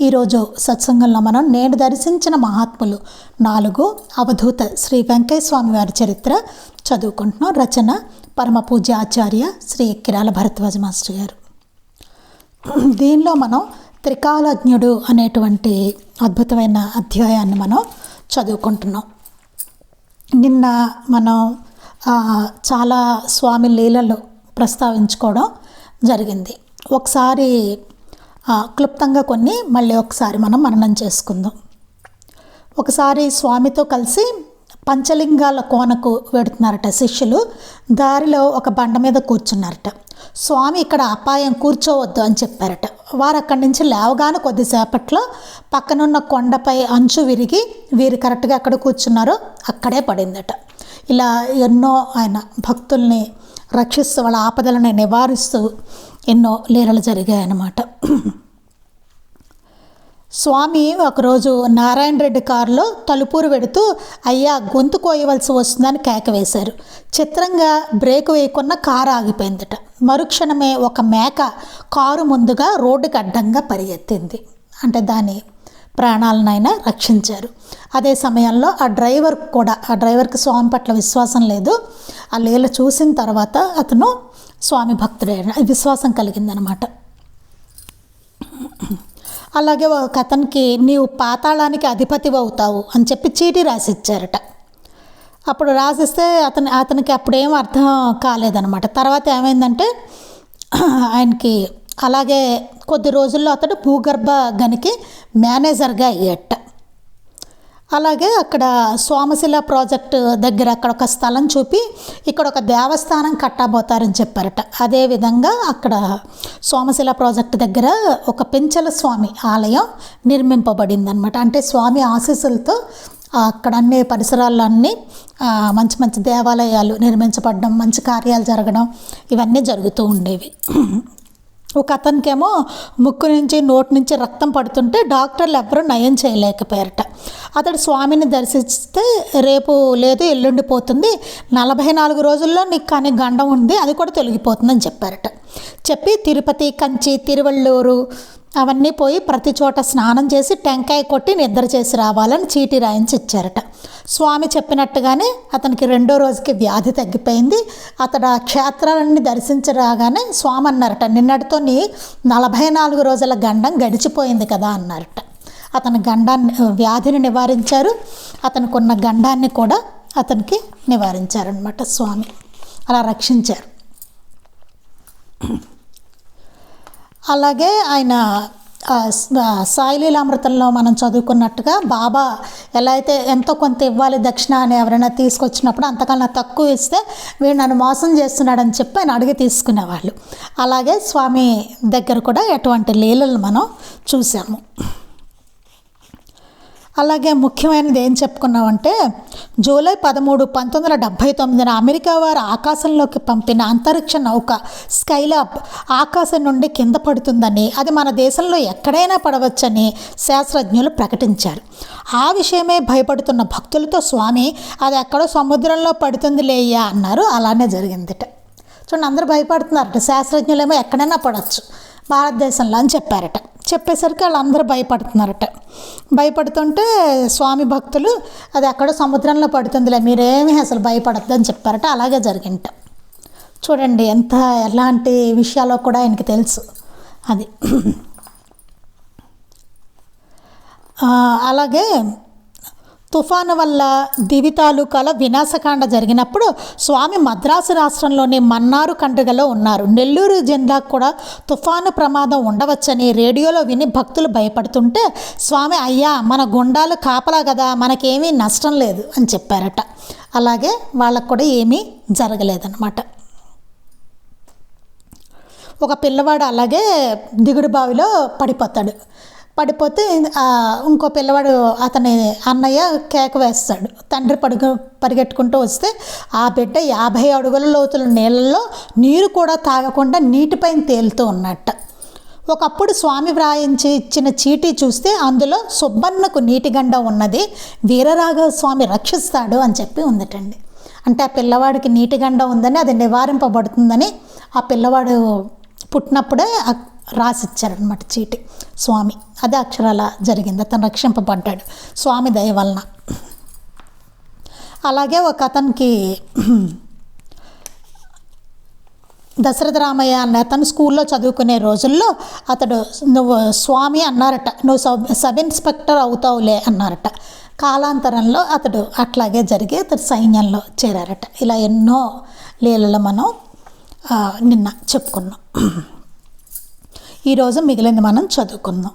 ఈరోజు సత్సంగంలో మనం నేను దర్శించిన మహాత్ములు. నాలుగు అవధూత శ్రీ వెంకయ్య స్వామి వారి చరిత్ర చదువుకుంటున్నాం. రచన పరమ పూజ్య ఆచార్య శ్రీ కిరాల భరద్వాజ మాస్టర్ గారు. దీనిలో మనం త్రికాలజ్ఞుడు అనేటువంటి అద్భుతమైన అధ్యాయాన్ని మనం చదువుకుంటున్నాం. నిన్న మనం చాలా స్వామి లీలలు ప్రస్తావించుకోవడం జరిగింది. ఒకసారి క్లుప్తంగా కొన్ని మళ్ళీ ఒకసారి మనం మననం చేసుకుందాం. ఒకసారి స్వామితో కలిసి పంచలింగాల కోనకు వెడుతున్నారట శిష్యులు. దారిలో ఒక బండ మీద కూర్చున్నారట. స్వామి ఇక్కడ అపాయం కూర్చోవద్దు అని చెప్పారట. వారు అక్కడి నుంచి లేవగానే కొద్దిసేపట్లో పక్కనున్న కొండపై అంచు విరిగి వీరు కరెక్ట్గా ఎక్కడ కూర్చున్నారో అక్కడే పడిందట. ఇలా ఎన్నో ఆయన భక్తుల్ని రక్షిస్తూ వాళ్ళ ఆపదలను నివారిస్తూ ఎన్నో లీలలు జరిగాయన్నమాట. స్వామి ఒకరోజు నారాయణ రెడ్డి కారులో తలుపూరు వెడుతూ అయ్యా గొంతు కోయవలసి వస్తుందని కేక వేశారు. చిత్రంగా బ్రేక్ వేయకుండా కారు ఆగిపోయిందట. మరుక్షణమే ఒక మేక కారు ముందుగా రోడ్డుకి అడ్డంగా పరిగెత్తింది. అంటే దాని ప్రాణాలనైనా రక్షించారు. అదే సమయంలో ఆ డ్రైవర్ కూడా ఆ డ్రైవర్కి స్వామి పట్ల విశ్వాసం లేదు. ఆ లీల చూసిన తర్వాత అతను స్వామి భక్తుడే విశ్వాసం కలిగిందనమాట అలాగే ఒక అతనికి నీవు పాతాళానికి అధిపతి అవుతావు అని చెప్పి చీటీ రాసిచ్చారట. అప్పుడు రాసిస్తే అతని అతనికి అప్పుడేం అర్థం కాలేదనమాట తర్వాత ఏమైందంటే ఆయనకి అలాగే కొద్ది రోజుల్లో అతడు భూగర్భ గనికి మేనేజర్గా అయ్యట అలాగే అక్కడ సోమశిల ప్రాజెక్టు దగ్గర అక్కడ ఒక స్థలం చూపి ఇక్కడ ఒక దేవస్థానం కట్టబోతారని చెప్పారట. అదేవిధంగా అక్కడ సోమశిల ప్రాజెక్టు దగ్గర ఒక పెంచల స్వామి ఆలయం నిర్మింపబడిందనమాట అంటే స్వామి ఆశీస్సులతో అక్కడ అన్ని పరిసరాల్లో అన్నీ మంచి మంచి దేవాలయాలు నిర్మించబడడం మంచి కార్యాలు జరగడం ఇవన్నీ జరుగుతూ ఉండేవి. ఒక అతనికేమో ముక్కు నుంచి నోటి నుంచి రక్తం పడుతుంటే డాక్టర్లు ఎవ్వరూ నయం చేయలేకపోయారట. అతడు స్వామిని దర్శిస్తే రేపు లేదు ఎల్లుండి పోతుంది. నలభై నాలుగు రోజుల్లో నీకు కానీ గండం ఉంది అది కూడా తొలగిపోతుందని చెప్పారట. చెప్పి తిరుపతి కంచి తిరువళ్ళూరు అవన్నీ పోయి ప్రతి చోట స్నానం చేసి టెంకాయ కొట్టి నిద్ర చేసి రావాలని చీటీ రాయించి ఇచ్చారట. స్వామి చెప్పినట్టుగానే అతనికి రెండో రోజుకి వ్యాధి తగ్గిపోయింది. అతడు ఆ క్షేత్రాలన్నీ దర్శించరాగానే స్వామి అన్నారట నిన్నటితో నలభై నాలుగు రోజుల గండం గడిచిపోయింది కదా అన్నారట. అతని గండాన్ని వ్యాధిని నివారించారు. అతనికి ఉన్న గండాన్ని కూడా అతనికి నివారించారనమాట స్వామి. అలా రక్షించారు. అలాగే ఆయన సాయిలీలామృతంలో మనం చదువుకున్నట్టుగా బాబా ఎలా అయితే ఎంతో కొంత ఇవ్వాలి దక్షిణ అని ఎవరైనా తీసుకొచ్చినప్పుడు అంతకన్నా తక్కువ ఇస్తే వీడు నన్ను మోసం చేస్తున్నాడని చెప్పి ఆయన అడిగి తీసుకునేవాళ్ళు. అలాగే స్వామి దగ్గర కూడా ఎటువంటి లీలలు మనం చూసాము. అలాగే ముఖ్యమైనది ఏం చెప్పుకున్నామంటే జూలై పదమూడు పంతొమ్మిది వందల డెబ్భై తొమ్మిదిన అమెరికా వారు ఆకాశంలోకి పంపిన అంతరిక్ష నౌక స్కైలాబ్ ఆకాశం నుండి కింద పడుతుందని అది మన దేశంలో ఎక్కడైనా పడవచ్చని శాస్త్రజ్ఞులు ప్రకటించారు. ఆ విషయమే భయపడుతున్న భక్తులతో స్వామి అది ఎక్కడో సముద్రంలో పడుతుంది లేయ్యా అన్నారు. అలానే జరిగిందిట. చూడండి అందరూ భయపడుతున్నారట. శాస్త్రజ్ఞులేమో ఎక్కడైనా పడవచ్చు. భారతదేశంలో అని చెప్పారట. చెప్పేసరికి వాళ్ళందరూ భయపడుతున్నారట. భయపడుతుంటే స్వామి భక్తులు అది ఎక్కడో సముద్రంలో పడుతుందిలే మీరేమీ అసలు భయపడద్దు అని చెప్పారట అలాగే జరిగింట. చూడండి ఎంత ఎలాంటి విషయాలో కూడా ఆయనకి తెలుసు అది. అలాగే తుఫాను వల్ల దివి తాలూకాలో వినాశకాండ జరిగినప్పుడు స్వామి మద్రాసు రాష్ట్రంలోని మన్నారు కండ్రిగలో ఉన్నారు. నెల్లూరు జిల్లాకు కూడా తుఫాను ప్రమాదం ఉండవచ్చని రేడియోలో విని భక్తులు భయపడుతుంటే స్వామి అయ్యా మన గుండాలు కాపలా కదా మనకేమీ నష్టం లేదు అని చెప్పారట. అలాగే వాళ్ళకు కూడా ఏమీ జరగలేదన్నమాట. ఒక పిల్లవాడు అలాగే దిగుడు బావిలో పడిపోతాడు. పడిపోతే ఇంకో పిల్లవాడు అతని అన్నయ్య కేక వేస్తాడు. తండ్రి పడుగు పరిగెట్టుకుంటూ వస్తే ఆ బిడ్డ యాభై అడుగుల లోతుల నీళ్ళల్లో నీరు కూడా తాగకుండా నీటిపైన తేలుతూ ఉన్నట్ట. ఒకప్పుడు స్వామి వ్రాయించి ఇచ్చిన చీటీ చూస్తే అందులో సుబ్బన్నకు నీటిగండ ఉన్నది వీరరాఘవ స్వామి రక్షిస్తాడు అని చెప్పి ఉందటండి. అంటే ఆ పిల్లవాడికి నీటిగండ ఉందని అది నివారింపబడుతుందని ఆ పిల్లవాడు పుట్టినప్పుడే రాసిచ్చారనమాట చీటి స్వామి. అదే అక్షరాల జరిగింది? అతను రక్షింపబడ్డాడు. స్వామి దయ వలన. అలాగే ఒక అతనికి దశరథ రామయ్య అన్న అతను స్కూల్లో చదువుకునే రోజుల్లో అతడు నువ్వు స్వామి అన్నారట. నువ్వు సబ్ సబ్ ఇన్స్పెక్టర్ అవుతావులే అన్నారట. కాలాంతరంలో అతడు అట్లాగే జరిగి అతడు సైన్యంలో చేరారట. ఇలా ఎన్నో లీలలు మనం నిన్న చెప్పుకున్నాం. ఈరోజు మిగిలింది మనం చదువుకుందాం.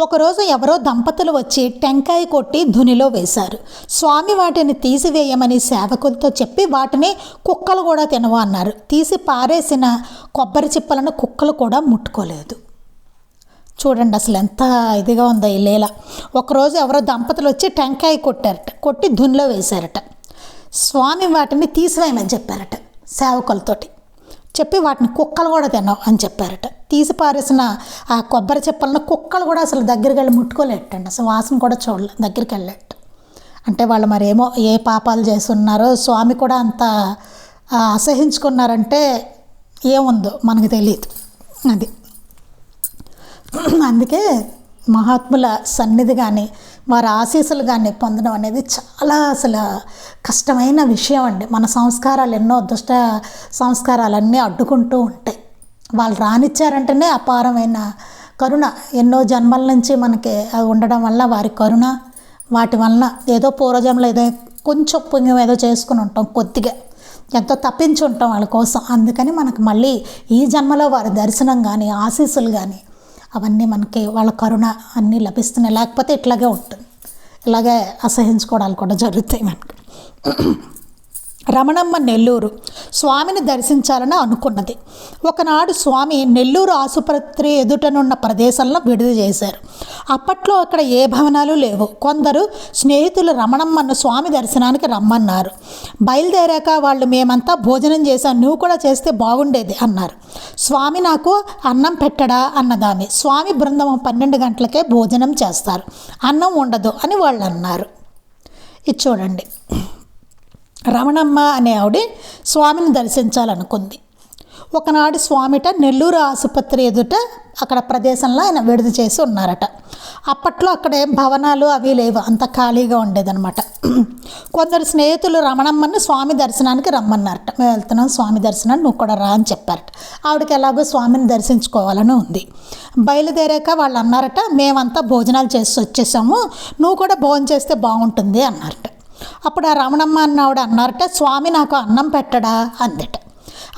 ఒకరోజు ఎవరో దంపతులు వచ్చి టెంకాయ కొట్టి ధునిలో వేశారు. స్వామి వాటిని తీసివేయమని సేవకులతో చెప్పి వాటిని కుక్కలు కూడా తినవు అన్నారు. తీసి పారేసిన కొబ్బరి చిప్పలను కుక్కలు కూడా ముట్టుకోలేదు. చూడండి అసలు ఎంత ఇదిగా ఉందో ఈ లీల. ఒకరోజు ఎవరో దంపతులు వచ్చి టెంకాయ కొట్టారట కొట్టి ధునిలో వేశారట. స్వామి వాటిని తీసివేయమని చెప్పారట సేవకులతోటి. చెప్పి వాటిని కుక్కలు కూడా తినవు అని చెప్పారట. తీసి పారేసిన ఆ కొబ్బరి చెప్పలను కుక్కలు కూడా అసలు దగ్గరికి వెళ్ళి ముట్టుకోలేటండి. అసలు వాసన కూడా చూడలే దగ్గరికి వెళ్ళేట అంటే వాళ్ళు మరేమో ఏ పాపాలు చేస్తున్నారో స్వామి కూడా అంత అసహించుకున్నారంటే ఏముందో మనకు తెలియదు. అది. అందుకే మహాత్ముల సన్నిధి కానీ వారి ఆశీస్సులు కానీ పొందడం అనేది చాలా అసలు కష్టమైన విషయం అండి. మన సంస్కారాలు ఎన్నో దుష్ట సంస్కారాలన్నీ అడ్డుకుంటూ ఉంటాయి. వాళ్ళు రానిచ్చారంటేనే అపారమైన కరుణ. ఎన్నో జన్మల నుంచి మనకి అది ఉండడం వల్ల వారి కరుణ వాటి వలన ఏదో పూర్వజంలో ఏదో కొంచెం పుణ్యం ఏదో చేసుకుని ఉంటాం కొద్దిగా. ఎంతో తప్పించి ఉంటాం వాళ్ళ కోసం. అందుకని మనకు మళ్ళీ ఈ జన్మలో వారి దర్శనం కానీ ఆశీస్సులు కానీ అవన్నీ మనకి వాళ్ళ కరుణ అన్నీ లభిస్తున్నాయి. లేకపోతే ఇట్లాగే ఉంటుంది. ఇలాగే అసహించుకోవడాలు కూడా జరుగుతాయి మనకి. రమణమ్మ నెల్లూరు స్వామిని దర్శించాలని అనుకున్నది. ఒకనాడు స్వామి నెల్లూరు ఆసుపత్రి ఎదుటనున్న ప్రదేశంలో విడుదల చేశారు. అప్పట్లో అక్కడ ఏ భవనాలు లేవు. కొందరు స్నేహితులు రమణమ్మను స్వామి దర్శనానికి రమ్మన్నారు. బయలుదేరాక వాళ్ళు మేమంతా భోజనం చేశాం నువ్వు కూడా చేస్తే బాగుండేది అన్నారు. స్వామి నాకు అన్నం పెట్టడా అన్నదామె స్వామి బృందం పన్నెండు గంటలకే భోజనం చేస్తారు. అన్నం ఉండదు అని వాళ్ళు అన్నారు. ఇది చూడండి. రమణమ్మ అనే ఆవిడ స్వామిని దర్శించాలనుకుంది. ఒకనాడు స్వామిట నెల్లూరు ఆసుపత్రి ఎదుట అక్కడ ప్రదేశంలో ఆయన విడుదల చేసి ఉన్నారట. అప్పట్లో అక్కడ ఏం భవనాలు అవి లేవు అంత ఖాళీగా ఉండేదన్నమాట. కొందరు స్నేహితులు రమణమ్మని స్వామి దర్శనానికి రమ్మన్నారట. మేము వెళ్తున్నాం స్వామి దర్శనాన్ని నువ్వు కూడా రా అని చెప్పారట. ఆవిడకి ఎలాగో స్వామిని దర్శించుకోవాలని ఉంది. బయలుదేరాక వాళ్ళు అన్నారట మేమంతా భోజనాలు చేసి వచ్చేసాము నువ్వు కూడా భోజనం చేస్తే బాగుంటుంది అన్నారట. అప్పుడు ఆ రమణమ్మ అన్నవాడు అన్నారట స్వామి నాకు అన్నం పెట్టడా? అందట.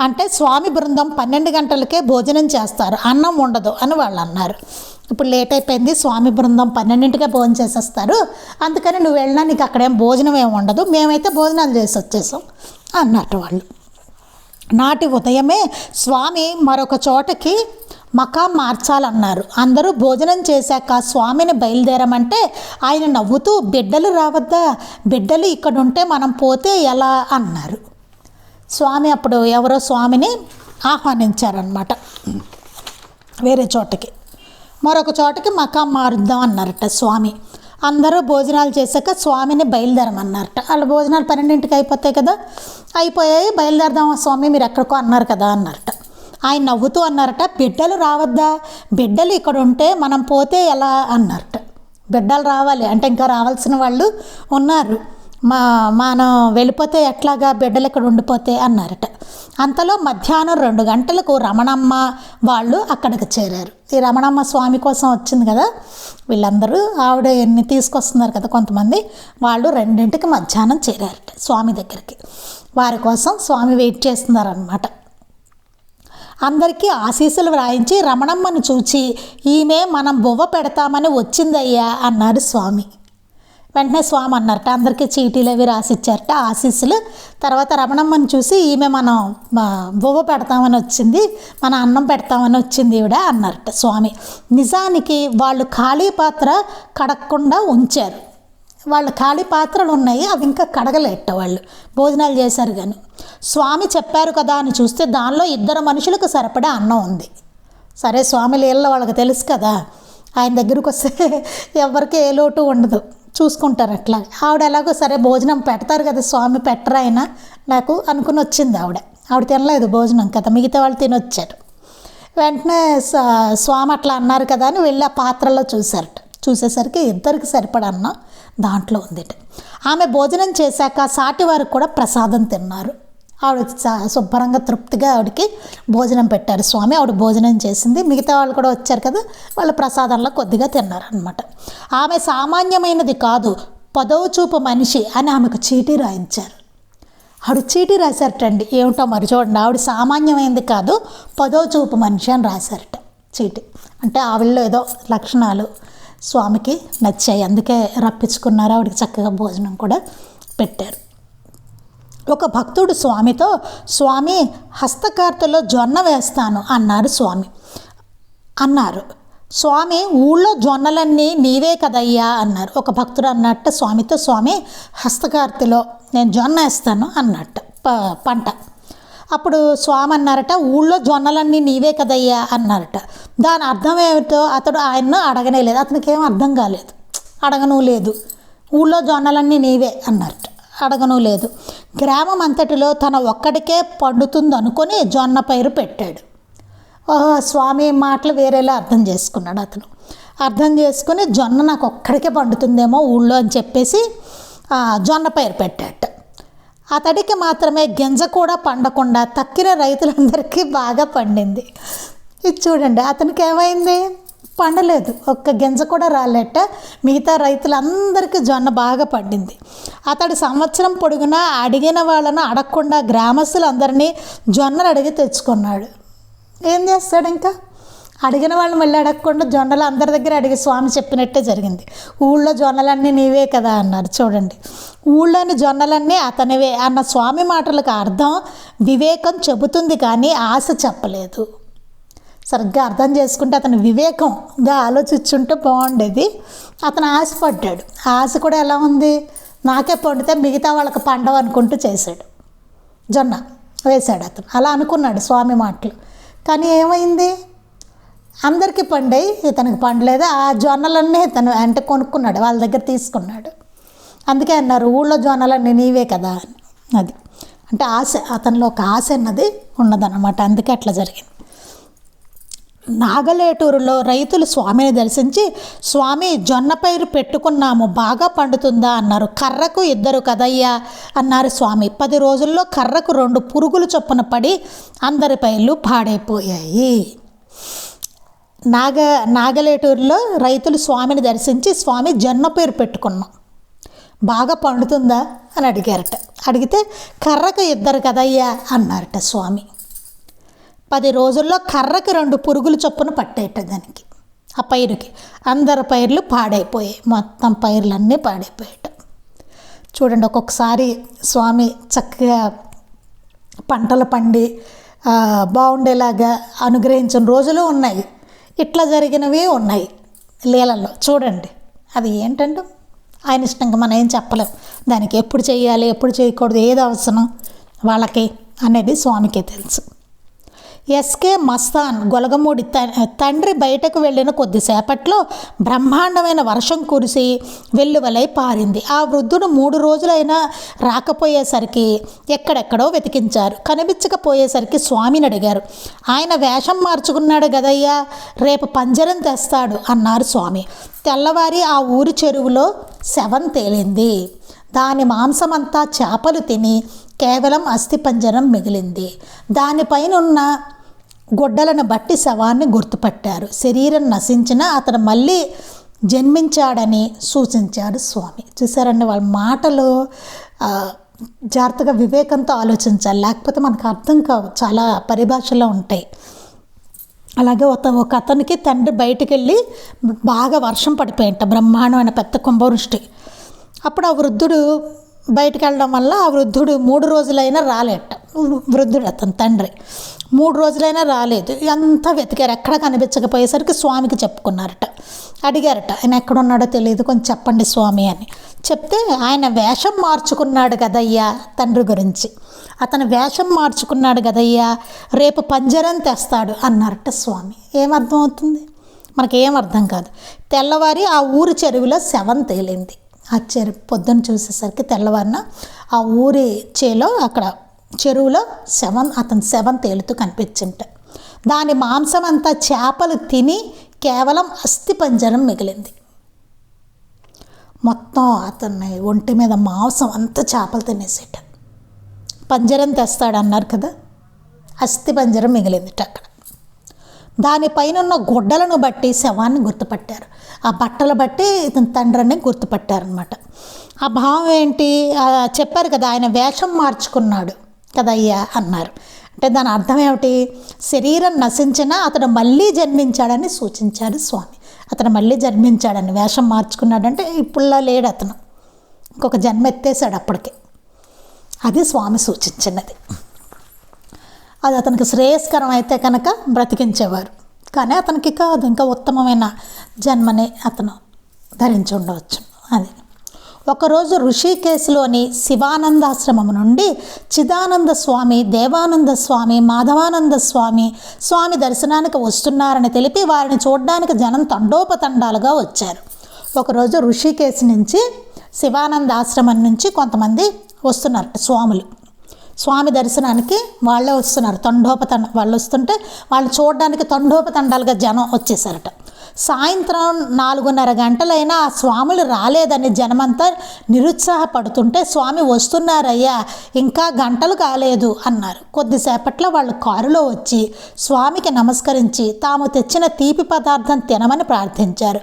అంటే స్వామి బృందం పన్నెండు గంటలకే భోజనం చేస్తారు అన్నం ఉండదు అని వాళ్ళు అన్నారు ఇప్పుడు లేట్ అయిపోయింది స్వామి బృందం పన్నెండింటికే భోజనం చేసేస్తారు అందుకని నువ్వు వెళ్ళినా నీకు అక్కడేం భోజనం ఏమి ఉండదు మేమైతే భోజనాలు చేసి వచ్చేసాం అన్నట్టు వాళ్ళు. నాటి ఉదయమే స్వామి మరొక చోటకి మకాం మార్చాలన్నారు. అందరూ భోజనం చేశాక స్వామిని బయలుదేరమంటే ఆయన నవ్వుతూ బిడ్డలు రావద్దా బిడ్డలు ఇక్కడ ఉంటే మనం పోతే ఎలా అన్నారు. స్వామి అప్పుడు ఎవరో స్వామిని ఆహ్వానించారనమాట వేరే చోటకి. మరొక చోటకి మకాం మారుద్దాం అన్నారట స్వామి. అందరూ భోజనాలు చేశాక స్వామిని బయలుదేరమన్నారట. వాళ్ళ భోజనాలు పన్నెండింటికి అయిపోతాయి కదా? అయిపోయాయి బయలుదేరదాం స్వామి? మీరు ఎక్కడికో అన్నారు కదా అన్నారట. ఆయన నవ్వుతూ అన్నారట బిడ్డలు రావద్దా? బిడ్డలు ఇక్కడ ఉంటే మనం పోతే ఎలా? అన్నారట. బిడ్డలు రావాలి. అంటే ఇంకా రావాల్సిన వాళ్ళు ఉన్నారు. మా మనం వెళ్ళిపోతే ఎట్లాగా? బిడ్డలు ఇక్కడ ఉండిపోతే అన్నారట. అంతలో మధ్యాహ్నం రెండు గంటలకు రమణమ్మ వాళ్ళు అక్కడికి చేరారు. ఈ రమణమ్మ స్వామి కోసం వచ్చింది కదా? వీళ్ళందరూ ఆవిడ ఎన్ని తీసుకొస్తున్నారు కదా కొంతమంది? వాళ్ళు రెండింటికి మధ్యాహ్నం చేరారట స్వామి దగ్గరికి. వారి కోసం స్వామి వెయిట్ చేస్తున్నారనమాట అందరికీ ఆశీస్సులు వ్రాయించి రమణమ్మను చూచి ఈమె మనం బువ్వ పెడతామని వచ్చిందయ్యా అన్నారు స్వామి. వెంటనే స్వామి అన్నారట అందరికీ చీటీలు అవి రాసిచ్చారట ఆశీస్సులు. తర్వాత రమణమ్మని చూసి ఈమె మనం బువ్వ పెడతామని వచ్చింది మన అన్నం పెడతామని వచ్చింది ఈవిడ అన్నారట స్వామి. నిజానికి వాళ్ళు ఖాళీ పాత్ర కడగకుండా ఉంచారు. వాళ్ళ ఖాళీ పాత్రలు ఉన్నాయి అవి ఇంకా కడగలేట వాళ్ళు. భోజనాలు చేశారు కానీ స్వామి చెప్పారు కదా అని చూస్తే దానిలో ఇద్దరు మనుషులకు సరిపడా అన్నం ఉంది. సరే స్వామి లీళ్ళ వాళ్ళకి తెలుసు కదా. ఆయన దగ్గరకు వస్తే ఎవరికి ఏ లోటు ఉండదు. చూసుకుంటారు అట్లా. ఆవిడ ఎలాగో సరే భోజనం పెడతారు కదా స్వామి పెట్టరా అయినా? నాకు అనుకుని వచ్చింది ఆవిడ. ఆవిడ తినలేదు భోజనం కదా మిగతా వాళ్ళు తినొచ్చారు. వెంటనే స్వామి అట్లా అన్నారు కదా అని వెళ్ళి ఆ పాత్రలో చూశారట. చూసేసరికి ఇద్దరికి సరిపడన్న దాంట్లో ఉందిట. ఆమె భోజనం చేశాక సాటి వారికి కూడా ప్రసాదం తిన్నారు. ఆవిడ శుభ్రంగా తృప్తిగా ఆవిడకి భోజనం పెట్టారు స్వామి. ఆవిడ భోజనం చేసింది. మిగతా వాళ్ళు కూడా వచ్చారు కదా వాళ్ళ ప్రసాదంలో కొద్దిగా తిన్నారనమాట ఆమె సామాన్యమైనది కాదు పదవ చూపు మనిషి అని ఆమెకు చీటీ రాయించారు. ఆవిడ చీటీ రాశారటండి. ఏమిటో మరి చూడండి. ఆవిడ సామాన్యమైనది కాదు పదో చూపు మనిషి అని రాశారట చీటీ. అంటే ఆవిడలో ఏదో లక్షణాలు స్వామికి నచ్చాయి. అందుకే రప్పించుకున్నారు. ఆవిడకి చక్కగా భోజనం కూడా పెట్టారు. ఒక భక్తుడు స్వామితో స్వామి హస్తకార్తలో జొన్న వేస్తాను అన్నారు స్వామి. అన్నారు. స్వామి ఊళ్ళో జొన్నలన్నీ నీవే కదయ్యా అన్నారు. ఒక భక్తుడు అన్నట్టు స్వామితో స్వామి హస్తకార్తలో నేను జొన్న వేస్తాను అన్నట్టు. ప పంట. అప్పుడు స్వామి అన్నారట ఊళ్ళో జొన్నలన్నీ నీవే కదయ్యా అన్నారట. దాని అర్థం ఏమిటో అతడు ఆయన్ను అడగనే లేదు. అతనికి ఏం అర్థం కాలేదు. అడగను లేదు. ఊళ్ళో జొన్నలన్నీ నీవే అన్నారట. అడగను లేదు. గ్రామం అంతటిలో తన ఒక్కడికే పండుతుంది అనుకొని జొన్న పైరు పెట్టాడు. ఓహో స్వామి మాటలు వేరేలా అర్థం చేసుకున్నాడు అతను. అర్థం చేసుకుని జొన్న నాకు ఒక్కడికే పండుతుందేమో ఊళ్ళో అని చెప్పేసి జొన్న పైరు పెట్టాట అతడికి మాత్రమే గింజ కూడా పండకుండా తక్కిన రైతులందరికీ బాగా పండింది. ఇది చూడండి అతనికి ఏమైంది? పండలేదు. ఒక్క గింజ కూడా రాలేట. మిగతా రైతులందరికీ జొన్న బాగా పండింది. అతడు సంవత్సరం పొడుగునా అడిగిన వాళ్ళను అడగకుండా గ్రామస్తులందరినీ జొన్నలు అడిగి తెచ్చుకున్నాడు. ఏం చేస్తాడు ఇంకా? అడిగిన వాళ్ళు మళ్ళీ అడగకుండా జొన్నలు అందరి దగ్గర అడిగి స్వామి చెప్పినట్టే జరిగింది. ఊళ్ళో జొన్నలన్నీ నీవే కదా అన్నారు చూడండి. ఊళ్ళోని జొన్నలన్నీ అతనివే అన్న స్వామి మాటలకు అర్థం వివేకం చెబుతుంది కానీ ఆశ చెప్పలేదు. సరిగ్గా అర్థం చేసుకుంటే అతను వివేకంగా ఆలోచించుంటే బాగుండేది. అతను ఆశపడ్డాడు. ఆశ కూడా ఎలా ఉంది? నాకే పండితే మిగతా వాళ్ళకి పండవ అనుకుంటూ చేశాడు. జొన్న వేశాడు అతను. అలా అనుకున్నాడు స్వామి మాటలు. కానీ ఏమైంది? అందరికీ పండాయి ఇతనికి పండలేదు? ఆ జొన్నలన్నీ ఇతను అంటే కొనుక్కున్నాడు వాళ్ళ దగ్గర తీసుకున్నాడు. అందుకే అన్నారు ఊళ్ళో జొన్నలన్నీ నీవే కదా అని. అది. అంటే ఆశ అతనిలో ఒక ఆశ అన్నది ఉన్నదన్నమాట. అందుకే అట్లా జరిగింది. నాగలేటూరులో రైతులు స్వామిని దర్శించి స్వామి జొన్న పైరు పెట్టుకున్నాము బాగా పండుతుందా? అన్నారు. కర్రకు ఇద్దరు కదయ్యా అన్నారు స్వామి. పది రోజుల్లో కర్రకు రెండు పురుగులు చొప్పున పడి అందరి పైర్లు పాడైపోయాయి. నాగ నాగలేటూరులో రైతులు స్వామిని దర్శించి స్వామి జొన్న పేరు పెట్టుకున్నాం. బాగా పండుతుందా? అని అడిగారట. అడిగితే కర్రకు ఇద్దరు కదయ్యా అన్నారట స్వామి. పది రోజుల్లో కర్రకి రెండు పురుగులు చొప్పున పట్టేట దానికి. ఆ పైరుకి అందరి పైర్లు పాడైపోయాయి. మొత్తం పైర్లన్నీ పాడైపోయాట చూడండి ఒక్కొక్కసారి స్వామి చక్కగా పంటలు పండి బాగుండేలాగా అనుగ్రహించిన రోజులు ఉన్నాయి. ఇట్లా జరిగినవి ఉన్నాయి లీలల్లో. చూడండి. అది ఏంటంటే? ఆయన ఇష్టంగా మనం ఏం చెప్పలేం. దానికి ఎప్పుడు చేయాలి ఎప్పుడు చేయకూడదు ఏది అవసరం వాళ్ళకి అనేది స్వామికే తెలుసు. ఎస్కే మస్తాన్ గొలగమూడి త- తండ్రి బయటకు వెళ్ళిన కొద్దిసేపట్లో బ్రహ్మాండమైన వర్షం కురిసి వెల్లువలై పారింది. ఆ వృద్ధుడు మూడు రోజులైనా రాకపోయేసరికి ఎక్కడెక్కడో వెతికించారు. కనిపించకపోయేసరికి స్వామిని అడిగారు. ఆయన వేషం మార్చుకున్నాడు కదయ్యా రేపు పంజరం తెస్తాడు అన్నారు స్వామి. తెల్లవారి ఆ ఊరి చెరువులో శవం తేలింది. దాని మాంసమంతా చేపలు తిని కేవలం అస్థిపంజరం మిగిలింది. దానిపైన ఉన్న గుడ్డలను బట్టి శవాన్ని గుర్తుపట్టారు. శరీరం నశించిన అతను మళ్ళీ జన్మించాడని సూచించారు స్వామి. చూసారండి వాళ్ళ మాటలు జాగ్రత్తగా వివేకంతో ఆలోచించాలి. లేకపోతే మనకు అర్థం కావు. చాలా పరిభాషలో ఉంటాయి. అలాగే ఒక ఒక అతనికి తండ్రి బయటికి వెళ్ళి బాగా వర్షం పడిపోయింట బ్రహ్మాండమైన పెద్ద కుంభవృష్టి. అప్పుడు ఆ వృద్ధుడు బయటకు వెళ్ళడం వల్ల ఆ వృద్ధుడు మూడు రోజులైనా రాలేట. వృద్ధుడు అతని తండ్రి. మూడు రోజులైనా రాలేదు. అంతా వెతికారు. ఎక్కడ కనిపించకపోయేసరికి స్వామికి చెప్పుకున్నారట. అడిగారట ఆయన ఎక్కడున్నాడో తెలియదు కొంచెం చెప్పండి స్వామి అని. చెప్తే ఆయన వేషం మార్చుకున్నాడు కదయ్యా తండ్రి గురించి. అతను వేషం మార్చుకున్నాడు కదయ్యా రేపు పంజరం తెస్తాడు అన్నారట స్వామి. ఏమర్థం అవుతుంది మనకేం అర్థం కాదు. తెల్లవారి ఆ ఊరి చెరువులో శవం తేలింది. ఆ చెరువు పొద్దున్న చూసేసరికి తెల్లవారిన ఆ ఊరి చేలో అక్కడ చెరువులో శవం అతని శవం తేలుతూ కనిపించింట. దాని మాంసం అంతా చేపలు తిని కేవలం అస్థిపంజరం మిగిలింది. మొత్తం అతన్ని ఒంటి మీద మాంసం అంతా చేపలు తినేసేట. పంజరం తెస్తాడన్నారు కదా అస్థి పంజరం మిగిలిందిట అక్కడ. దానిపైన గుడ్డలను బట్టి శవాన్ని గుర్తుపట్టారు. ఆ బట్టలు బట్టి ఇతని తండ్రిని గుర్తుపట్టారనమాట ఆ భావం ఏంటి? చెప్పారు కదా ఆయన వేషం మార్చుకున్నాడు కదయ్యా అన్నారు. అంటే దాని అర్థం ఏమిటి? శరీరం నశించినా అతడు మళ్ళీ జన్మించాడని సూచించారు స్వామి. అతను మళ్ళీ జన్మించాడని వేషం మార్చుకున్నాడంటే ఇప్పుడులా లేడు అతను. ఇంకొక జన్మ ఎత్తేసాడు అప్పటికే. అది స్వామి సూచించినది. అది అతనికి శ్రేయస్కరం అయితే కనుక బ్రతికించేవారు. కానీ అతనికి కాదు ఇంకా ఉత్తమమైన జన్మని అతను ధరించి ఉండవచ్చు. అది. ఒకరోజు ఋషికేశ్లోని శివానందాశ్రమం నుండి చిదానంద స్వామి దేవానంద స్వామి మాధవానంద స్వామి స్వామి దర్శనానికి వస్తున్నారని తెలిపి వారిని చూడడానికి జనం తండోపతండాలుగా వచ్చారు. ఒకరోజు ఋషికేశ్ నుంచి శివానంద ఆశ్రమం నుంచి కొంతమంది వస్తున్నారు స్వాములు. స్వామి దర్శనానికి వాళ్ళే వస్తున్నారు. తండోపతండ వాళ్ళు వస్తుంటే వాళ్ళు చూడడానికి తండోపతండాలుగా జనం వచ్చేసారట. సాయంత్రం నాలుగున్నర గంటలైనా ఆ స్వాములు రాలేదని జనమంతా నిరుత్సాహపడుతుంటే స్వామి వస్తున్నారయ్యా ఇంకా గంటలు కాలేదు అన్నారు. కొద్దిసేపట్లో వాళ్ళు కారులో వచ్చి స్వామికి నమస్కరించి తాము తెచ్చిన తీపి పదార్థం తినమని ప్రార్థించారు.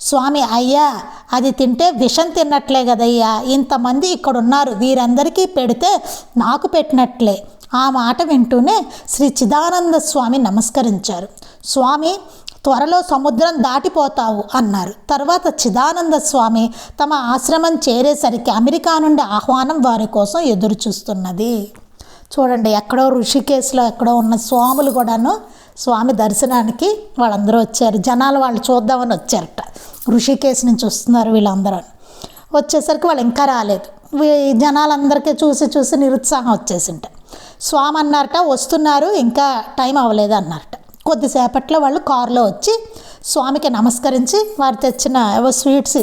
స్వామి అయ్యా అది తింటే విషం తిన్నట్లే కదయ్యా ఇంతమంది ఇక్కడ ఉన్నారు వీరందరికీ పెడితే నాకు పెట్టినట్లే ఆ మాట వింటూనే శ్రీ చిదానంద స్వామి నమస్కరించారు. స్వామి త్వరలో సముద్రం దాటిపోతావు అన్నారు. తర్వాత చిదానంద స్వామి తమ ఆశ్రమం చేరేసరికి అమెరికా నుండి ఆహ్వానం వారి కోసం ఎదురు చూస్తున్నది చూడండి ఎక్కడో ఋషికేశ్లో ఎక్కడో ఉన్న స్వాములు కూడాను స్వామి దర్శనానికి వాళ్ళందరూ వచ్చారు. జనాలు వాళ్ళు చూద్దామని వచ్చారట. ఋషికేశ్ నుంచి వస్తున్నారు వీళ్ళందరూ. వచ్చేసరికి వాళ్ళు ఇంకా రాలేదు. వీ- జనాలందరికీ చూసి చూసి నిరుత్సాహం వచ్చేసింట స్వామి అన్నారట వస్తున్నారు ఇంకా టైం అవ్వలేదు అన్నారట. కొద్దిసేపట్లో వాళ్ళు కారులో వచ్చి స్వామికి నమస్కరించి వారు తెచ్చిన ఏవో స్వీట్స్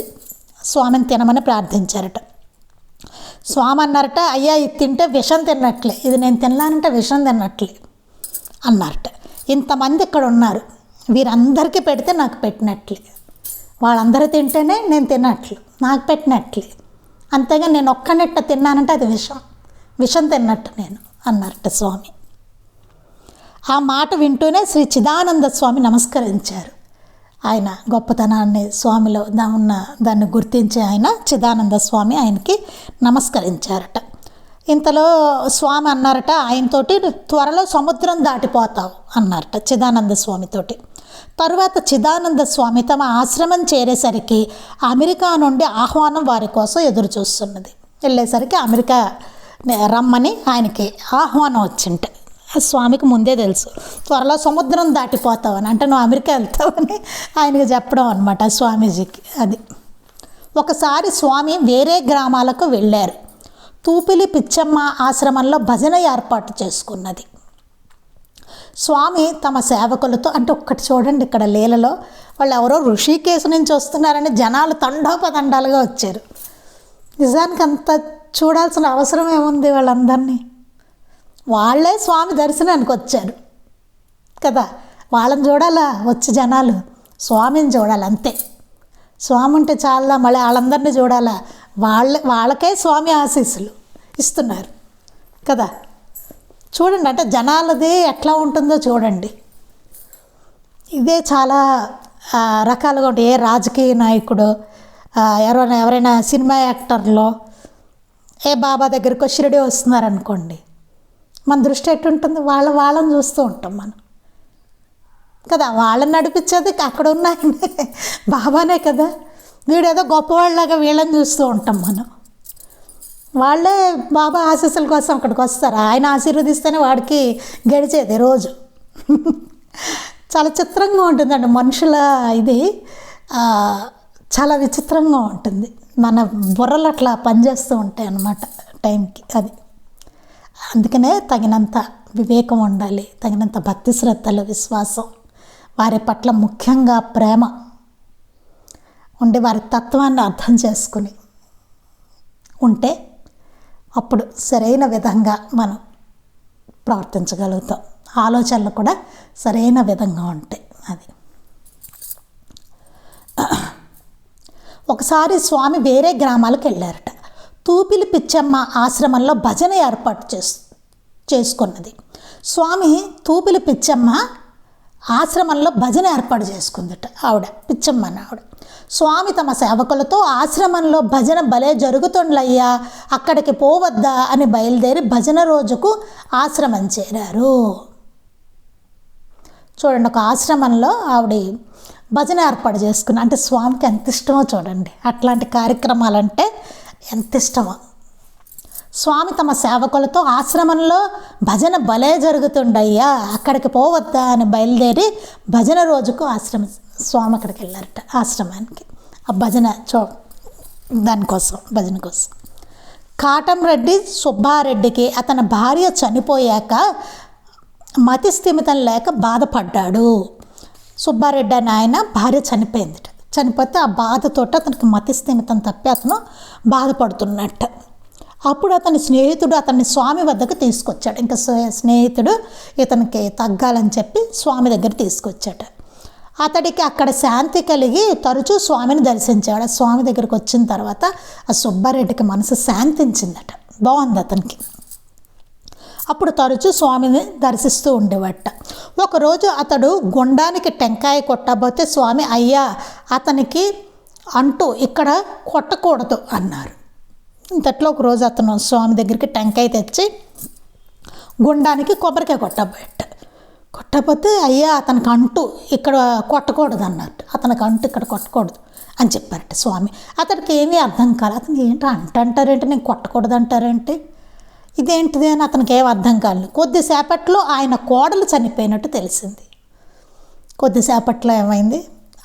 స్వామిని తినమని ప్రార్థించారట. స్వామి అన్నారట అయ్యా ఇది తింటే విషం తిన్నట్లే. ఇది నేను తిన్నానంటే విషం తిన్నట్లే అన్నారట. ఇంతమంది ఇక్కడ ఉన్నారు. వీరందరికీ పెడితే నాకు పెట్టినట్లే. వాళ్ళందరూ తింటేనే నేను తిన్నట్లు. నాకు పెట్టినట్లే. అంతేగా నేను ఒక్కనెట్ట తిన్నానంటే అది విషం. విషం తిన్నట్టు నేను అన్నారట స్వామి. ఆ మాట వింటూనే శ్రీ చిదానంద స్వామి నమస్కరించారు. ఆయన గొప్పతనాన్ని స్వామిలో దా ఉన్న దాన్ని గుర్తించి ఆయన చిదానంద స్వామి ఆయనకి నమస్కరించారట. ఇంతలో స్వామి అన్నారట ఆయనతోటి త్వరలో సముద్రం దాటిపోతావు అన్నారట చిదానంద స్వామితోటి తరువాత చిదానంద స్వామి తమ ఆశ్రమం చేరేసరికి అమెరికా నుండి ఆహ్వానం వారి కోసం ఎదురు చూస్తున్నది వెళ్ళేసరికి అమెరికా రమ్మని ఆయనకి ఆహ్వానం వచ్చింటే. ఆ స్వామికి ముందే తెలుసు. త్వరలో సముద్రం దాటిపోతావని అంటే నువ్వు అమెరికా వెళ్తావని ఆయనకి చెప్పడం అనమాట స్వామీజీకి అది. ఒకసారి స్వామి వేరే గ్రామాలకు వెళ్ళారు. తూపిలి పిచ్చమ్మ ఆశ్రమంలో భజన ఏర్పాటు చేసుకున్నది. స్వామి తమ సేవకులతో అంటే ఒక్కటి చూడండి ఇక్కడ లీలలో వాళ్ళు ఎవరో ఋషికేశు నుంచి వస్తున్నారని జనాలు తండోపదండాలుగా వచ్చారు. నిజానికి అంత చూడాల్సిన అవసరం ఏముంది వాళ్ళందరినీ? వాళ్ళే స్వామి దర్శనానికి వచ్చారు. కదా? వాళ్ళని చూడాలా? వచ్చి జనాలు. స్వామిని చూడాలి అంతే. స్వామి ఉంటే చాలా మళ్ళీ వాళ్ళందరినీ చూడాలా? వాళ్ళ వాళ్ళకే స్వామి ఆశీస్సులు ఇస్తున్నారు. కదా? చూడండి అంటే జనాలది ఎట్లా ఉంటుందో చూడండి. ఇదే చాలా రకాలుగా ఉంటాయి. ఏ రాజకీయ నాయకుడు ఎవరైనా ఎవరైనా సినిమా యాక్టర్లో ఏ బాబా దగ్గరికి షిరిడి వస్తున్నారనుకోండి మన దృష్టి ఎట్టుంటుంది? వాళ్ళ వాళ్ళని చూస్తూ ఉంటాం మనం. కదా వాళ్ళని నడిపించేది అక్కడ ఉన్న బాబానే కదా. వీడేదో గొప్పవాళ్ళలాగా వీళ్ళని చూస్తూ ఉంటాం మనం. వాళ్ళే బాబా ఆశీస్సుల కోసం అక్కడికి వస్తారు. ఆయన ఆశీర్వదిస్తేనే వాడికి గడిచేది రోజు. చాలా చిత్రంగా ఉంటుందండి మనుషుల ఇది. చాలా విచిత్రంగా ఉంటుంది. మన బుర్రలు అట్లా పనిచేస్తూ ఉంటాయి అన్నమాట టైంకి అది. అందుకనే తగినంత వివేకం ఉండాలి తగినంత భక్తి శ్రద్ధలు విశ్వాసం. వారి పట్ల ముఖ్యంగా ప్రేమ ఉండి వారి తత్వాన్ని అర్థం చేసుకుని ఉంటే అప్పుడు సరైన విధంగా మనం ప్రవర్తించగలుగుతాం. ఆలోచనలు కూడా సరైన విధంగా ఉంటాయి అది. ఒకసారి స్వామి వేరే గ్రామాలకు వెళ్ళారట. తూపిలి పిచ్చమ్మ ఆశ్రమంలో భజన ఏర్పాటు చేసు చేసుకున్నది. స్వామి తూపిలి పిచ్చమ్మ ఆశ్రమంలో భజన ఏర్పాటు చేసుకుందట ఆవిడ పిచ్చమ్మ ఆవిడ. స్వామి తమ సేవకులతో ఆశ్రమంలో భజన భలే జరుగుతుండ్లయ్యా అక్కడికి పోవద్దా అని బయలుదేరి భజన రోజుకు ఆశ్రమం చేరారు. చూడండి ఒక ఆశ్రమంలో ఆవిడ భజన ఏర్పాటు చేసుకుని అంటే స్వామికి ఎంత ఇష్టమో చూడండి. అట్లాంటి కార్యక్రమాలంటే ఎంత ఇష్టమో. స్వామి తమ సేవకులతో ఆశ్రమంలో భజన భలే జరుగుతుండయ్యా అక్కడికి పోవద్దా అని బయలుదేరి భజన రోజుకు ఆశ్రమ స్వామి అక్కడికి వెళ్ళారట ఆశ్రమానికి. ఆ భజన చూ దానికోసం భజన కోసం. కాటంరెడ్డి సుబ్బారెడ్డికి అతని భార్య చనిపోయాక మతి స్థిమితం లేక బాధపడ్డాడు. సుబ్బారెడ్డి అని ఆయన భార్య చనిపోయిందిట. చనిపోతే ఆ బాధతోటి అతనికి మతి స్థిమితం తప్పి అతను బాధపడుతున్నట్టు. అప్పుడు అతని స్నేహితుడు అతన్ని స్వామి వద్దకు తీసుకొచ్చాడు. ఇంకా స్నే- స్నేహితుడు ఇతనికి తగ్గాలని చెప్పి స్వామి దగ్గర తీసుకొచ్చాడు. అతడికి అక్కడ శాంతి కలిగి తరచూ స్వామిని దర్శించాడు ఆ స్వామి దగ్గరికి వచ్చిన తర్వాత ఆ సుబ్బారెడ్డికి మనసు శాంతించిందట. బాగుంది అతనికి. అప్పుడు తరచూ స్వామిని దర్శిస్తూ ఉండేవాట. ఒకరోజు అతడు గుండానికి టెంకాయ కొట్టబోతే స్వామి అయ్యా అతనికి అంటూ ఇక్కడ కొట్టకూడదు అన్నారు. ఇంతట్లో ఒకరోజు అతను స్వామి దగ్గరికి టెంకాయ తెచ్చి గుండానికి కొబ్బరికాయ కొట్టబోయట. కొట్టకపోతే అయ్యా అతనికి అంటూ ఇక్కడ కొట్టకూడదు అన్నట్టు అతనికి అంటూ ఇక్కడ కొట్టకూడదు అని చెప్పారట స్వామి. అతనికి ఏమీ అర్థం కాలేదు అతనికి ఏంటో అంట అంటారేంటి? నేను కొట్టకూడదు అంటారేంటి? ఇదేంటిది అని అతనికి ఏం అర్థం కాలేదు. కొద్దిసేపట్లో ఆయన కోడలు చనిపోయినట్టు తెలిసింది. కొద్దిసేపట్లో ఏమైంది?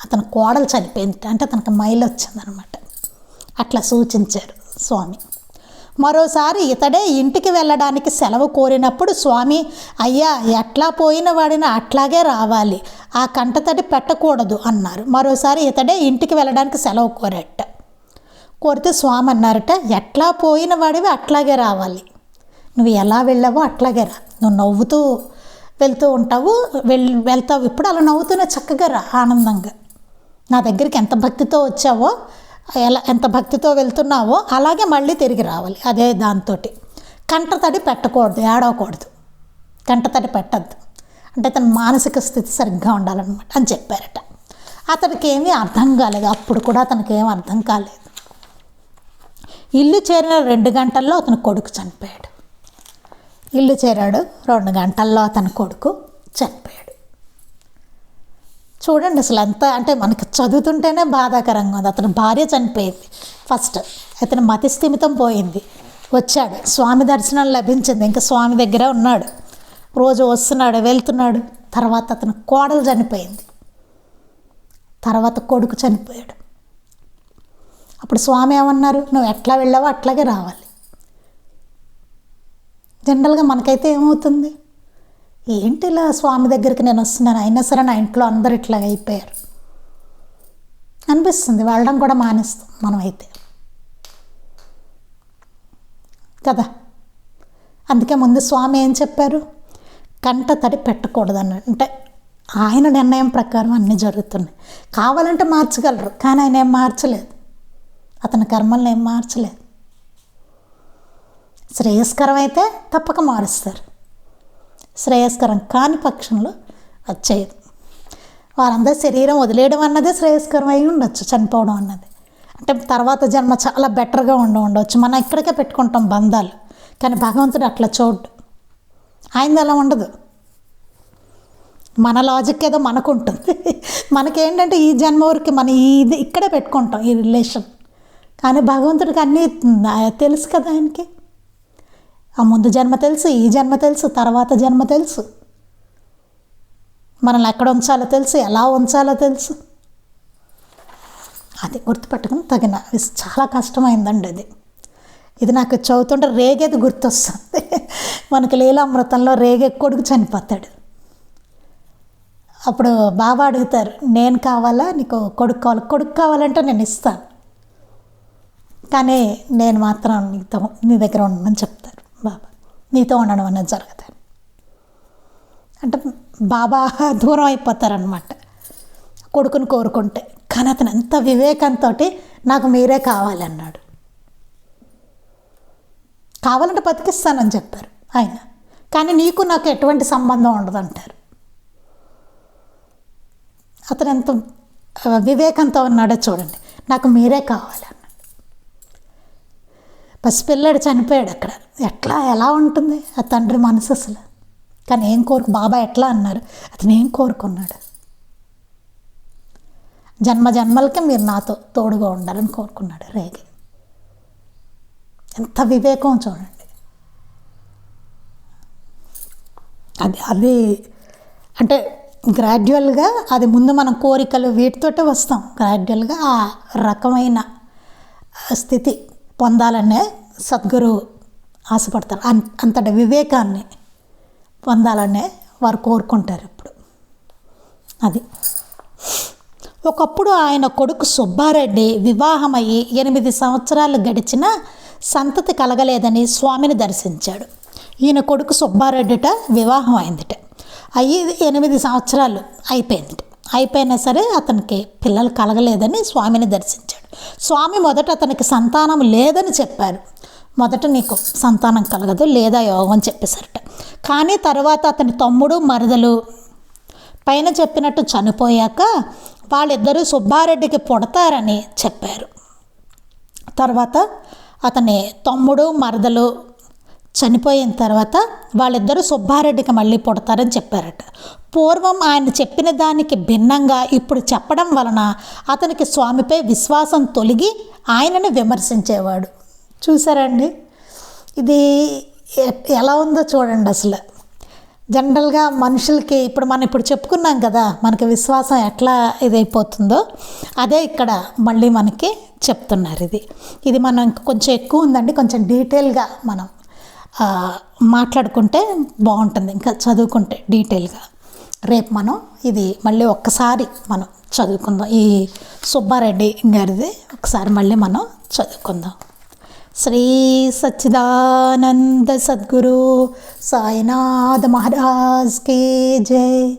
అతని కోడలు చనిపోయింది. అంటే అతనికి మైలు వచ్చిందనమాట. అట్లా సూచించారు స్వామి. మరోసారి ఇతడే ఇంటికి వెళ్ళడానికి సెలవు కోరినప్పుడు స్వామి అయ్యా ఎట్లా పోయిన వాడిని అట్లాగే రావాలి. ఆ కంటతడి పెట్టకూడదు అన్నారు. మరోసారి ఇతడే ఇంటికి వెళ్ళడానికి సెలవు కోరట. కోరితే స్వామి అన్నారట ఎట్లా పోయిన వాడివి అట్లాగే రావాలి. నువ్వు ఎలా వెళ్ళావో అట్లాగే రా. నువ్వు నవ్వుతూ వెళ్తూ ఉంటావు. వెళ్ వెళ్తావు. ఇప్పుడు అలా నవ్వుతూనే చక్కగా రా ఆనందంగా. నా దగ్గరికి ఎంత భక్తితో వచ్చావో ఎలా ఎంత భక్తితో వెళ్తున్నావో అలాగే మళ్ళీ తిరిగి రావాలి అదే దాంతో కంటతడి పెట్టకూడదు ఏడవకూడదు. కంటతడి పెట్టద్దు. అంటే తన మానసిక స్థితి సరిగ్గా ఉండాలన్నమాట అని చెప్పారట. అతనికి ఏమీ అర్థం కాలేదు. అప్పుడు కూడా అతనికి ఏం అర్థం కాలేదు. ఇల్లు చేరిన రెండు గంటల్లో అతను కొడుకు చనిపోయాడు. ఇల్లు చేరాడు. రెండు గంటల్లో అతని కొడుకు చనిపోయాడు. చూడండి అసలు ఎంత అంటే మనకి చదువుతుంటేనే బాధాకరంగా ఉంది. అతని భార్య చనిపోయింది ఫస్ట్. అతని మతిస్థిమితం పోయింది. వచ్చాడు. స్వామి దర్శనం లభించింది. ఇంకా స్వామి దగ్గర ఉన్నాడు. రోజు వస్తున్నాడు వెళ్తున్నాడు. తర్వాత అతని కోడలు చనిపోయింది. తర్వాత కొడుకు చనిపోయాడు. అప్పుడు స్వామి ఏమన్నారు? నువ్వు ఎట్లా వెళ్ళావో అట్లాగే రావాలి. జనరల్గా మనకైతే ఏమవుతుంది? ఏంటి ఇలా స్వామి దగ్గరికి నేను వస్తున్నాను? అయినా సరే నా ఇంట్లో అందరు ఇట్లా అయిపోయారు. అనిపిస్తుంది. వెళ్ళడం కూడా మానేస్తాం మనమైతే. కదా? అందుకే ముందు స్వామి ఏం చెప్పారు? కంట తడి పెట్టకూడదని. అంటే ఆయన నిర్ణయం ప్రకారం అన్నీ జరుగుతున్నాయి. కావాలంటే మార్చగలరు కానీ ఆయన ఏం మార్చలేదు. అతని కర్మల్ని ఏం మార్చలేదు. శ్రేయస్కరం అయితే తప్పక మారుస్తారు. శ్రేయస్కరం కాని పక్షంలో వచ్చేది వారందరూ శరీరం వదిలేయడం అన్నదే శ్రేయస్కరం అయి ఉండొచ్చు చనిపోవడం అన్నది. అంటే తర్వాత జన్మ చాలా బెటర్గా ఉండి ఉండవచ్చు మనం ఇక్కడికే పెట్టుకుంటాం బంధాలు కానీ భగవంతుడు అట్లా చూడ్డు. ఆయనది అలా ఉండదు. మన లాజిక్ ఏదో మనకు ఉంటుంది మనకేంటంటే ఈ జన్మ వరకు మనం ఇది ఇక్కడే పెట్టుకుంటాం ఈ రిలేషన్. కానీ భగవంతుడికి అన్నీ తెలుసు కదా ఆయనకి. ఆ ముందు జన్మ తెలుసు ఈ జన్మ తెలుసు తర్వాత జన్మ తెలుసు. మనల్ని ఎక్కడ ఉంచాలో తెలుసు ఎలా ఉంచాలో తెలుసు. అది గుర్తుపెట్టుకుని తగిన విస్- చాలా కష్టమైందండి అది. ఇది నాకు చదువుతుంటే రేగేది గుర్తొస్తుంది. మనకి లీలామృతంలో రేగే కొడుకు చనిపోతాడు. అప్పుడు బాబా అడుగుతారు నేను కావాలా? నీకు కొడుకు కావాలి. కొడుకు కావాలంటే నేను ఇస్తాను. కానీ నేను మాత్రం నీతో నీ దగ్గర ఉండమని చెప్తారు. బాబా నీతో ఉండడం అన్నది జరగదు. అంటే బాబా దూరం అయిపోతారనమాట కొడుకుని కోరుకుంటే. కానీ అతను ఎంత వివేకంతో నాకు మీరే కావాలన్నాడు. కావాలంటే బతికిస్తానని చెప్పారు ఆయన. కానీ నీకు నాకు ఎటువంటి సంబంధం ఉండదంటారు. అతను ఎంత వివేకంతో ఉన్నాడో చూడండి. నాకు మీరే కావాలన్నాడు పసిపిల్లాడు చనిపోయాడు అక్కడ. ఎట్లా? ఎలా ఉంటుంది? ఆ తండ్రి మనసు అసలు. కానీ ఏం కోరుకు? బాబా ఎట్లా అన్నారు? అతను ఏం కోరుకున్నాడు? జన్మ జన్మలకి మీరు నాతో తోడుగా ఉండాలని కోరుకున్నాడు రేగి. ఎంత వివేకం చూడండి. అది అది అంటే గ్రాడ్యువల్గా అది ముందు మనం కోరికలు వీటితోటే వస్తాం. గ్రాడ్యువల్గా ఆ రకమైన స్థితి పొందాలనే సద్గురు ఆశపడతారు. అన్ అంతటి వివేకాన్ని పొందాలనే వారు కోరుకుంటారు ఇప్పుడు. అది. ఒకప్పుడు ఆయన కొడుకు సుబ్బారెడ్డి వివాహమయ్యి ఎనిమిది సంవత్సరాలు గడిచిన సంతతి కలగలేదని స్వామిని దర్శించాడు. ఈయన కొడుకు సుబ్బారెడ్డిట వివాహం అయిందిట. అయ్యి ఎనిమిది సంవత్సరాలు అయిపోయింది అయిపోయినా సరే అతనికి పిల్లలు కలగలేదని స్వామిని దర్శించాడు. స్వామి మొదట అతనికి సంతానం లేదని చెప్పారు. మొదట నీకు సంతానం కలగదు లేదా యోగం అని చెప్పేశారట కానీ తర్వాత అతని తమ్ముడు మరదలు పైన చెప్పినట్టు చనిపోయాక వాళ్ళిద్దరూ సుబ్బారెడ్డికి పుడతారని చెప్పారు. తర్వాత అతని తమ్ముడు మరదలు చనిపోయిన తర్వాత వాళ్ళిద్దరూ సుబ్బారెడ్డికి మళ్ళీ పుడతారని చెప్పారట. పూర్వం ఆయన చెప్పిన దానికి భిన్నంగా ఇప్పుడు చెప్పడం వలన అతనికి స్వామిపై విశ్వాసం తొలగి ఆయనని విమర్శించేవాడు. చూసారండి ఇది ఎలా ఉందో చూడండి అసలు. జనరల్గా మనుషులకి ఇప్పుడు మనం ఇప్పుడు చెప్పుకున్నాం కదా మనకి విశ్వాసం ఎట్లా ఇదైపోతుందో అదే ఇక్కడ మళ్ళీ మనకి చెప్తున్నారు ఇది. ఇది మనం కొంచెం ఎక్కువ ఉందండి కొంచెం డీటెయిల్గా మనం మాట్లాడుకుంటే బాగుంటుంది. ఇంకా చదువుకుంటే డీటెయిల్గా. రేపు మనం ఇది మళ్ళీ ఒక్కసారి మనం చదువుకుందాం. ఈ సుబ్బారెడ్డి గారిది ఒకసారి మళ్ళీ మనం చదువుకుందాం. శ్రీ సచ్చిదానంద సద్గురు సాయినాథ మహారాజ్ కే జై.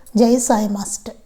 జై సాయి మాస్టర్